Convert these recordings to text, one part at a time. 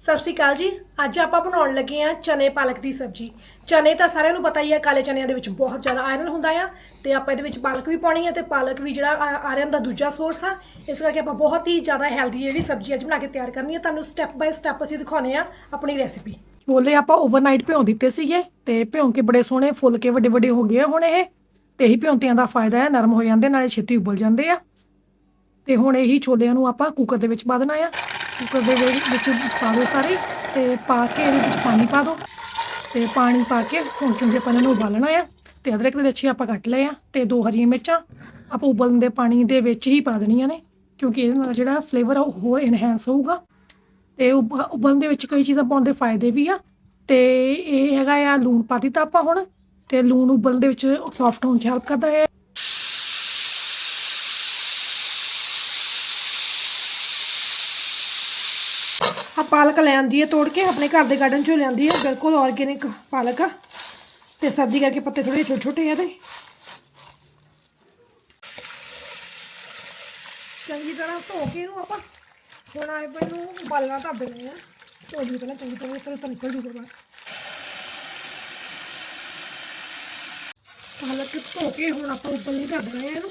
ਸਤਿ ਸ਼੍ਰੀ ਅਕਾਲ ਜੀ। ਅੱਜ ਆਪਾਂ ਬਣਾਉਣ ਲੱਗੇ ਆ ਚਨੇ ਪਾਲਕ ਦੀ ਸਬਜ਼ੀ। ਚਨੇ ਤਾਂ ਸਾਰਿਆਂ ਨੂੰ ਪਤਾ ਹੀ ਹੈ ਕਾਲੇ ਚਨਿਆਂ ਦੇ ਵਿੱਚ ਬਹੁਤ ਜ਼ਿਆਦਾ ਆਇਰਨ ਹੁੰਦਾ ਆ ਤੇ ਆਪਾਂ ਇਹਦੇ ਵਿੱਚ ਪਾਲਕ ਵੀ ਪਾਉਣੀ ਆ ਤੇ ਪਾਲਕ ਵੀ ਜਿਹੜਾ ਆ- ਆਇਰਨ ਦਾ ਦੂਜਾ ਸੋਰਸ ਆ। ਇਸ ਕਰਕੇ ਆਪਾਂ ਬਹੁਤ ਹੀ ਜ਼ਿਆਦਾ ਹੈਲਦੀ ਜਿਹੜੀ ਸਬਜ਼ੀ ਅੱਜ ਬਣਾ ਕੇ ਤਿਆਰ ਕਰਨੀ ਆ। ਤੁਹਾਨੂੰ ਸਟੈਪ ਬਾਈ ਸਟੈਪ ਅਸੀਂ ਦਿਖਾਉਣੇ ਆ ਆਪਣੀ ਰੈਸਿਪੀ ਛੋਲੇ ਆਪਾਂ ਓਵਰਨਾਈਟ ਭਿਉਂ ਦਿੱਤੇ ਸੀਗੇ ਤੇ ਭਿਉਂ ਕੇ ਬੜੇ ਸੋਹਣੇ, ਫੁੱਲ ਕੇ ਵੱਡੇ ਵੱਡੇ ਹੋ ਗਏ ਆ ਹੁਣ ਇਹ। ਤੇ ਇਹੀ ਭਿਉਂਤਿਆਂ ਦਾ ਫਾਇਦਾ ਹੈ ਨਰਮ ਹੋ ਜਾਂਦੇ, ਨਾਲੇ ਛੇਤੀ ਉਬਲ ਜਾਂਦੇ ਆ। ਤੇ ਹੁਣ ਇਹੀ ਛੋਲਿਆਂ ਨੂੰ ਆਪਾਂ ਕੁੱਕਰ ਦੇ ਵਿੱਚ ਪਾ ਦੇਣਾ ਆ। ਕੁੱਕਰ ਦੇ ਵਿੱਚ ਪਾ ਦਿਓ ਸਾਰੇ ਤੇ ਪਾ ਕੇ ਇਹਦੇ ਵਿੱਚ ਪਾਣੀ ਪਾ ਦਿਓ। ਤੇ ਪਾਣੀ ਪਾ ਕੇ ਹੁਣ ਕਿਉਂਕਿ ਆਪਾਂ ਇਹਨਾਂ ਨੂੰ ਉਬਾਲਣਾ ਆ ਤੇ ਅਦਰਕ ਦੇ ਲੱਛੇ ਆਪਾਂ ਕੱਟ ਲਏ ਆ ਤੇ ਦੋ ਹਰੀਆਂ ਮਿਰਚਾਂ ਆਪਾਂ ਉਬਲਣ ਦੇ ਪਾਣੀ ਦੇ ਵਿੱਚ ਹੀ ਪਾ ਦੇਣੀਆਂ ਨੇ ਕਿਉਂਕਿ ਇਹਦੇ ਨਾਲ ਜਿਹੜਾ ਫਲੇਵਰ ਆ ਉਹ ਹੋਰ ਇਨਹੈਂਸ ਹੋਊਗਾ। ਤੇ ਉਬ- ਉਬਲਣ ਦੇ ਵਿੱਚ ਕਈ ਚੀਜ਼ਾਂ ਪਾਉਣ ਦੇ ਫਾਇਦੇ ਵੀ ਆ ਤੇ ਇਹ ਹੈਗਾ ਆ ਲੂਣ ਪਾ ਦਿੱਤਾ ਆਪਾਂ ਹੁਣ ਤੇ ਲੂਣ ਉਬਲਣ ਦੇ ਵਿੱਚ ਸੌਫਟ ਹੋਣ 'ਚ ਹੈਲਪ ਕਰਦਾ ਹੈ ਆ ਪਾਲਕ ਲੈ ਆਂਦੀ ਹੈ ਤੋੜ ਕੇ ਆਪਣੇ ਘਰ ਦੇ ਗਾਰਡਨ ਚੋਂ ਲਿਆਂਦੀ ਹੈ ਬਿਲਕੁਲ ਆਰਗੇਨਿਕ ਪਾਲਕ ਆ ਤੇ ਸਰਦੀ ਕਰਕੇ ਪੱਤੇ ਥੋੜੇ ਛੋਟੇ ਛੋਟੇ ਆ ਤੇ ਚੰਗੀ ਤਰ੍ਹਾਂ ਧੋ ਕੇ ਇਹਨੂੰ ਆਪਾਂ ਹੁਣ ਆਏ ਪਏ ਨੂੰ ਉਬਾਲਣਾ ਧਰ ਦੇਣੇ ਆ ਧੋ ਲਈ ਪਹਿਲਾਂ ਚੰਗੀ ਤਰ੍ਹਾਂ ਇਸ ਤਰ੍ਹਾਂ ਨਿਕਲ ਜੂਗਾ ਬਾਹਰ ਪਾਲਕ ਧੋ ਕੇ ਹੁਣ ਆਪਾਂ ਉਬਲਣੀ ਧਰ ਦੇਣਾ ਹੈ ਇਹਨੂੰ।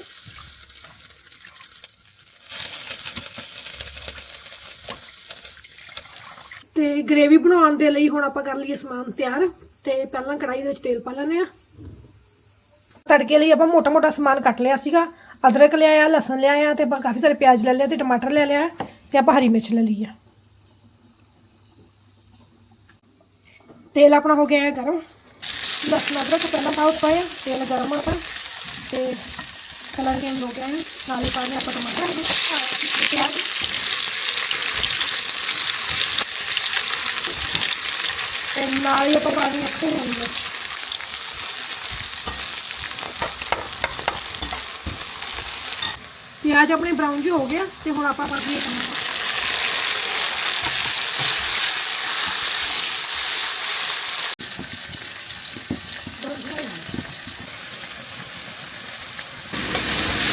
ਤੇ ਗ੍ਰੇਵੀ ਬਣਾਉਣ ਦੇ ਲਈ ਹੁਣ ਆਪਾਂ ਕਰ ਲਈਏ ਸਮਾਨ ਤਿਆਰ ਤੇ ਪਹਿਲਾਂ ਕੜਾਈ ਦੇ ਵਿੱਚ ਤੇਲ ਪਾ ਲੈਣੇ ਆ ਤੜਕੇ ਲਈ ਆਪਾਂ ਮੋਟਾ ਮੋਟਾ ਸਮਾਨ ਕੱਟ ਲਿਆ ਸੀਗਾ, ਅਦਰਕ ਲਿਆ ਆ ਲਸਣ ਲਿਆ ਆ ਤੇ ਆਪਾਂ ਕਾਫੀ ਸਾਰੇ ਪਿਆਜ਼ ਲੈ ਲਿਆ ਤੇ ਟਮਾਟਰ ਲੈ ਲਿਆ ਤੇ ਆਪਾਂ ਹਰੀ ਮਿਰਚ ਲੈ ਲਈ ਆ। ਤੇਲ ਆਪਣਾ ਹੋ ਗਿਆ ਹੈ ਗਰਮ। ਲਸਣ, ਅਦਰਕ ਪਹਿਲਾਂ ਪਾਉ ਪਾਇਆ ਤੇਲ ਗਰਮ ਆਪਾਂ ਤੇ ਕਲਰ ਚੇਂਜ ਹੋ ਗਿਆ ਹੈ। ਨਾਲੇ ਪਾ ਲਿਆ ਆਪਾਂ ਟਮਾਟਰ। ਤੇ ਪਿਆਜ਼ ਤੇ ਨਾਲ ਹੀ ਆਪਾਂ ਪਾ ਦਿੰਦੇ ਹਾਂ ਪਿਆਜ਼ ਆਪਣੇ ਬਰਾਊਨ ਜਿਹੇ ਹੋ ਗਿਆ ਤੇ ਹੁਣ ਆਪਾਂ ਪਾ ਦਈਏ ਟਮਾਟਰ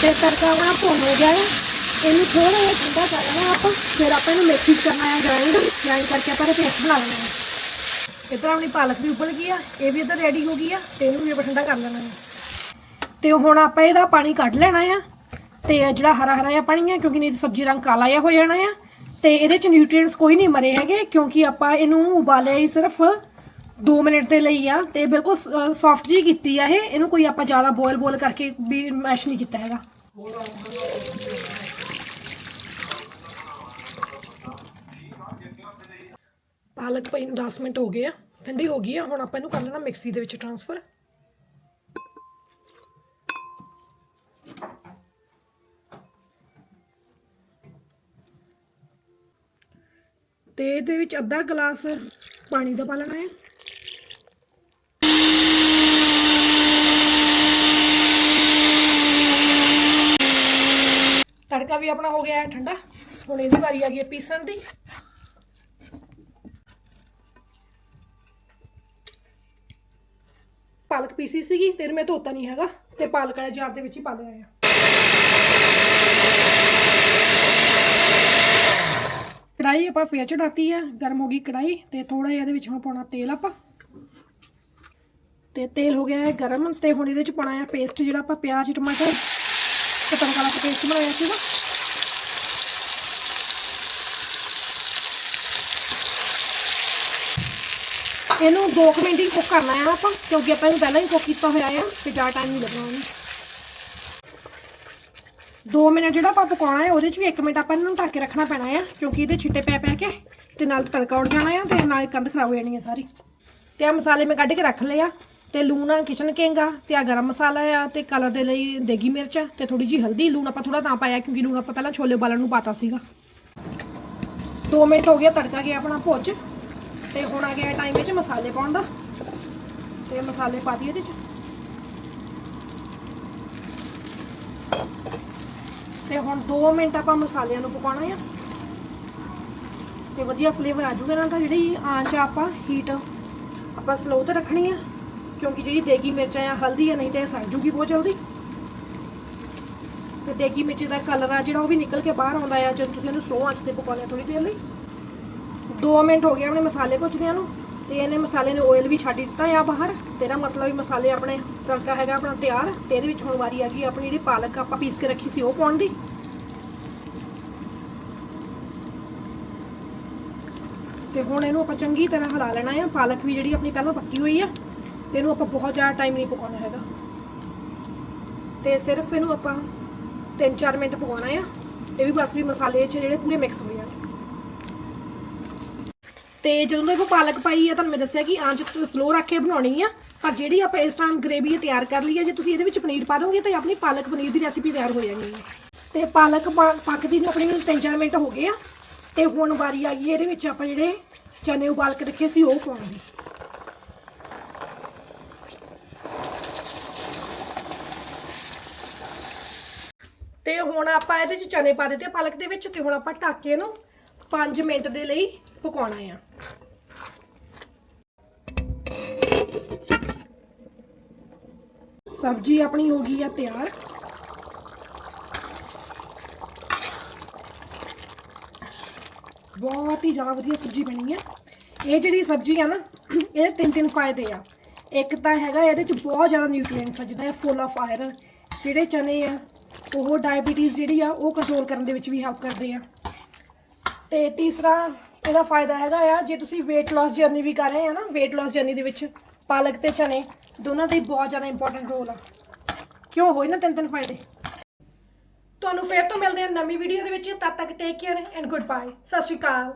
ਤੇ ਤੜਕਾ ਆਪਣਾ ਭੁੰਨ ਹੋ ਗਿਆ ਇਹਨੂੰ ਥੋੜਾ ਜਿਹਾ ਠੰਡਾ ਕਰ ਲੈਣਾ ਆਪਾਂ, ਫਿਰ ਆਪਾਂ ਇਹਨੂੰ ਮਿਕਸੀ 'ਚ ਕਰਨਾ ਹੈ ਗ੍ਰਾਈਂਡ ਗ੍ਰਾਈਂਡ ਕਰਕੇ ਆਪਾਂ ਇਹ ਪੇਸਟ ਬਣਾ ਲੈਣਾ। ਇੱਧਰ ਆਪਣੀ ਪਾਲਕ ਵੀ ਉਬਲ ਗਈ ਆ, ਇਹ ਵੀ ਇੱਧਰ ਰੈਡੀ ਹੋ ਗਈ ਆ ਤੇ ਇਹਨੂੰ ਵੀ ਆਪਾਂ ਠੰਡਾ ਕਰ ਲੈਣਾ ਹੈ ਤੇ ਹੁਣ ਆਪਾਂ ਇਹਦਾ ਪਾਣੀ ਕੱਢ ਲੈਣਾ ਆ ਤੇ ਜਿਹੜਾ ਹਰਾ ਹਰਾ ਜਿਹਾ ਪਾਣੀ ਆ, ਕਿਉਂਕਿ ਨਹੀਂ ਤਾਂ ਸਬਜ਼ੀ ਰੰਗ ਕਾਲਾ ਜਿਹਾ ਹੋ ਜਾਣਾ ਆ। ਤੇ ਇਹਦੇ ਚ ਨਿਊਟ੍ਰੀਐਂਟਸ ਕੋਈ ਨਹੀਂ ਮਰੇ ਹੈਗੇ, ਕਿਉਂਕਿ ਆਪਾਂ ਇਹਨੂੰ ਉਬਾਲਿਆ ਹੀ ਸਿਰਫ 2 ਮਿੰਟ ਦੇ ਲਈ ਆ ਤੇ ਬਿਲਕੁਲ ਸੌਫਟ ਜੀ ਕੀਤੀ ਆ ਇਹ। ਇਹਨੂੰ ਕੋਈ ਆਪਾਂ ਜ਼ਿਆਦਾ ਬੋਇਲ ਬੋਇਲ ਕਰਕੇ ਵੀ ਮੈਸ਼ ਨਹੀਂ ਕੀਤਾ ਹੈਗਾ। ਪਾਲਕ ਪਈ ਨੂੰ 10 ਮਿੰਟ ਹੋ ਗਏ ਆ, ਠੰਡੀ ਹੋ ਗਈ ਆ, ਹੁਣ ਆਪਾਂ ਇਹਨੂੰ ਕਰ ਲੈਣਾ ਮਿਕਸੀ ਦੇ ਵਿੱਚ ਟ੍ਰਾਂਸਫਰ ਤੇ ਇਹਦੇ ਵਿੱਚ ਅੱਧਾ ਗਲਾਸ ਪਾਣੀ ਦਾ ਪਾ ਲੈਣਾ ਹੈ। ਤੜਕਾ ਵੀ ਆਪਣਾ ਹੋ ਗਿਆ ਹੈ ਠੰਡਾ। ਹੁਣ ਇਹਦੀ ਵਾਰੀ ਆ ਗਈ ਹੈ ਪੀਸਣ ਦੀ। ਪਾਲਕ ਪੀਸੀ ਸੀਗੀ ਤੇ ਮੈਂ ਧੋਤਾ ਨਹੀਂ ਹੈਗਾ ਤੇ ਪਾਲਕ ਵਾਲੇ ਜਾਰ ਦੇ ਵਿੱਚ ਹੀ ਪਾ ਲਿਆ ਆ। ਕੜਾਈ ਆਪਾਂ ਫੇਰ ਚੜਾਤੀ ਆ, ਗਰਮ ਹੋ ਗਈ ਕੜਾਈ ਤੇ ਥੋੜਾ ਜਿਹਾ ਇਹਦੇ ਵਿੱਚ ਹੁਣ ਪਾਉਣਾ ਤੇਲ ਆਪਾਂ। ਤੇ ਤੇਲ ਹੋ ਗਿਆ ਹੈ ਗਰਮ ਤੇ ਹੁਣ ਇਹਦੇ ਵਿੱਚ ਪਾਉਣਾ ਆ ਪੇਸਟ ਜਿਹੜਾ ਆਪਾਂ ਪਿਆਜ਼, ਟਮਾਟਰ ਤੇ ਤੜਕਾ ਲਾ ਕੇ ਪੇਸਟ ਬਣਾਇਆ ਸੀਗਾ। ਇਹਨੂੰ 2 ਮਿੰਟ ਹੀ ਕੁੱਕ ਕਰਨਾ ਹੈ ਆਪਾਂ, ਕਿਉਂਕਿ ਆਪਾਂ ਇਹਨੂੰ ਪਹਿਲਾਂ ਹੀ ਕੁੱਕ ਕੀਤਾ ਹੋਇਆ ਹੈ ਤੇ ਜ਼ਿਆਦਾ ਟਾਈਮ ਨਹੀਂ ਲੱਗਣਾ ਉਹਨੂੰ। 2 ਮਿੰਟ ਜਿਹੜਾ ਆਪਾਂ ਪਕਾਉਣਾ ਹੈ ਉਹਦੇ 'ਚ ਵੀ 1 ਮਿੰਟ ਆਪਾਂ ਇਹਨੂੰ ਢੱਕ ਕੇ ਰੱਖਣਾ ਪੈਣਾ ਹੈ ਕਿਉਂਕਿ ਇਹਦੇ ਛਿੱਟੇ ਪੈ ਪੈ ਕੇ, ਤੇ ਨਾਲ ਤੜਕਾ ਉੱਡ ਜਾਣਾ ਹੈ ਤੇ ਨਾਲ ਕੰਧ ਖਰਾਬ ਹੋ ਜਾਣੀ ਹੈ ਸਾਰੀ। ਤੇ ਆ ਮਸਾਲੇ ਮੈਂ ਕੱਢ ਕੇ ਰੱਖ ਲਏ ਆ, ਤੇ ਲੂਣ ਆ, ਕਿਚਨ ਕਿੰਗ ਆ, ਤੇ ਆ ਗਰਮ ਮਸਾਲਾ ਆ, ਤੇ ਕਲਰ ਦੇ ਲਈ ਦੇਗੀ ਮਿਰਚ ਆ, ਤੇ ਥੋੜੀ ਜੀ ਹਲਦੀ, ਲੂਣ ਆਪਾਂ ਥੋੜਾ ਤਾਂ ਪਾਇਆ, ਕਿਉਂਕਿ ਲੂਣ ਆਪਾਂ ਪਹਿਲਾਂ ਛੋਲੇ ਉਬਾਲਣ ਨੂੰ ਪਾਤਾ ਸੀਗਾ। 2 ਮਿੰਟ ਹੋ ਗਿਆ ਤੜਕਾ ਗਿਆ ਆਪਣਾ ਭੁੱਜ। ਤੇ ਹੁਣ ਆ ਗਿਆ ਟਾਈਮ ਵਿੱਚ ਮਸਾਲੇ ਪਾਉਣ ਦਾ। ਤੇ ਮਸਾਲੇ ਪਾ ਦਈਏ ਇਹਦੇ ਚ। ਤੇ ਹੁਣ 2 ਮਿੰਟ ਆਪਾਂ ਮਸਾਲਿਆਂ ਨੂੰ ਪਕਾਉਣਾ ਆ। ਤੇ ਵਧੀਆ ਫਲੇਵਰ ਆ ਜੂਗਾ ਇਹਨਾਂ ਦਾ। ਜਿਹੜੀ ਆਂਚ ਆ ਆਪਾਂ ਹੀਟ ਆਪਾਂ ਸਲੋ ਤੇ ਰੱਖਣੀ ਆ। ਕਿਉਂਕਿ ਜਿਹੜੀ ਦੇਗੀ ਮਿਰਚ ਆ, ਹਲਦੀ ਆ, ਨਹੀਂ ਤੇ ਇਹ ਸੜ ਜੂਗੀ ਬਹੁਤ ਜਲਦੀ। ਤੇ ਦੇਗੀ ਮਿਰਚ ਦਾ ਕਲਰ ਆ ਜਿਹੜਾ, ਉਹ ਵੀ ਨਿਕਲ ਕੇ ਬਾਹਰ ਆਉਂਦਾ ਆ। ਜਦੋਂ ਤੁਸੀਂ ਇਹਨੂੰ ਸਲੋ ਆਂਚ ਤੇ ਪਕਾਉਣਾ ਥੋੜੀ ਦੇਰ ਲਈ। 2 ਮਿੰਟ ਹੋ ਗਏ ਆਪਣੇ ਮਸਾਲੇ ਭੁੱਜਦਿਆਂ ਨੂੰ, ਤੇ ਇਹਨੇ ਮਸਾਲੇ ਨੇ ਆਇਲ ਵੀ ਛੱਡ ਦਿੱਤਾ ਆ ਬਾਹਰ। ਤੇਰਾ ਮਤਲਬ ਵੀ ਮਸਾਲੇ ਆਪਣੇ ਤੜਕਾ ਹੈਗਾ ਆਪਣਾ ਤਿਆਰ, ਤੇ ਇਹਦੇ ਵਿੱਚ ਹੁਣ ਵਾਰੀ ਆ ਗਈ ਆਪਣੀ ਜਿਹੜੀ ਪਾਲਕ ਆਪਾਂ ਪੀਸ ਕੇ ਰੱਖੀ ਸੀ ਉਹ ਪਾਉਣ ਦੀ। ਤੇ ਹੁਣ ਇਹਨੂੰ ਆਪਾਂ ਚੰਗੀ ਤਰ੍ਹਾਂ ਹਿਲਾ ਲੈਣਾ ਆ। ਪਾਲਕ ਵੀ ਜਿਹੜੀ ਆਪਣੀ ਪਹਿਲਾਂ ਪੱਕੀ ਹੋਈ ਆ, ਤੇ ਇਹਨੂੰ ਆਪਾਂ ਬਹੁਤ ਜ਼ਿਆਦਾ ਟਾਈਮ ਨਹੀਂ ਪਕਾਉਣਾ ਹੈਗਾ। ਤੇ ਸਿਰਫ ਇਹਨੂੰ ਆਪਾਂ 3-4 ਮਿੰਟ ਪਕਾਉਣਾ ਆ। ਇਹ ਵੀ ਬਸ ਵੀ ਮਸਾਲੇ 'ਚ ਜਿਹੜੇ ਪੂਰੇ ਮਿਕਸ ਹੋ ਜਾਣ ਤੇ ਜਦੋਂ ਦਾ ਇਹ ਪਾਲਕ ਪਾਈ ਆ, ਤੁਹਾਨੂੰ ਮੈਂ ਦੱਸਿਆ ਕਿ ਆਂਚ ਸਲੋ ਰੱਖ ਕੇ ਬਣਾਉਣੀ ਆ, ਪਰ ਜਿਹੜੀ ਆਪਾਂ ਇਸ ਟਾਈਮ ਗ੍ਰੇਵੀ ਤਿਆਰ ਕਰ ਲਈ ਹੈ ਜੇ ਤੁਸੀਂ ਇਹਦੇ ਵਿੱਚ ਪਨੀਰ ਪਾ ਦੋਗੇ ਤਾਂ ਆਪਣੀ ਪਾਲਕ ਪਨੀਰ ਦੀ ਰੈਸਿਪੀ ਤਿਆਰ ਹੋ ਜਾਣੀ ਹੈ ਤੇ ਪਾਲਕ ਪੱਕਦੀ ਨੂੰ ਆਪਣੀ ਨੂੰ 3-4 ਮਿੰਟ ਹੋ ਗਏ ਆ, ਤੇ ਹੁਣ ਵਾਰੀ ਆ ਗਈ ਇਹਦੇ ਵਿੱਚ ਆਪਾਂ ਜਿਹੜੇ ਚਨੇ ਉਬਾਲ ਕੇ ਰੱਖੇ ਸੀ, ਉਹ ਪਾਉਣ ਤੇ ਹੁਣ ਆਪਾਂ ਇਹਦੇ ਵਿੱਚ ਚਨੇ ਪਾ ਦਿੱਤੇ ਪਾਲਕ ਦੇ ਵਿੱਚ, ਤੇ ਹੁਣ ਆਪਾਂ ਢੱਕ ਕੇ ਇਹਨੂੰ 5 ਮਿੰਟ ਦੇ ਲਈ ਪਕਾਉਣਾ ਆ। ਸਬਜ਼ੀ ਆਪਣੀ ਹੋ ਗਈ ਆ ਤਿਆਰ। ਬਹੁਤ ਹੀ ਜ਼ਿਆਦਾ ਵਧੀਆ ਸਬਜ਼ੀ ਬਣੀ ਹੈ ਇਹ ਜਿਹੜੀ ਸਬਜ਼ੀ ਆ ਨਾ, ਇਹਦੇ ਤਿੰਨ ਤਿੰਨ ਫਾਇਦੇ ਆ। ਇੱਕ ਤਾਂ ਹੈਗਾ ਇਹਦੇ ਚ ਬਹੁਤ ਜ਼ਿਆਦਾ ਨਿਊਟ੍ਰੀਐਂਟਸ ਆ, ਜਿੱਦਾਂ ਫੁੱਲ ਆਫ ਆਇਰਨ ਜਿਹੜੇ ਚਨੇ ਆ, ਉਹ ਡਾਇਬੀਟੀਜ਼ ਜਿਹੜੀ ਆ, ਉਹ ਕੰਟਰੋਲ ਕਰਨ ਦੇ ਵਿੱਚ ਵੀ ਹੈਲਪ ਕਰਦੇ ਆ। ਤੇ ਤੀਸਰਾ ਇਹਦਾ ਫਾਇਦਾ ਹੈਗਾ ਆ, ਜੇ ਤੁਸੀਂ weight loss ਜਰਨੀ ਵੀ ਕਰ ਰਹੇ ਆ ਨਾ, weight loss ਜਰਨੀ ਦੇ ਵਿੱਚ ਪਾਲਕ ਤੇ ਚਨੇ, ਦੋਨਾਂ ਦਾ ਹੀ ਬਹੁਤ ਜ਼ਿਆਦਾ ਇੰਪੋਰਟੈਂਟ ਰੋਲ ਆ। ਕਿਉਂ ਹੋਏ ਨਾ ਤਿੰਨ ਤਿੰਨ ਫਾਇਦੇ? ਤੁਹਾਨੂੰ ਫੇਰ ਤੋਂ ਮਿਲਦੇ ਆ ਨਵੀਂ ਵੀਡੀਓ ਦੇ ਵਿੱਚ, ਤਦ ਤੱਕ take care and good bye ਸਤਿ ਸ਼੍ਰੀ ਅਕਾਲ।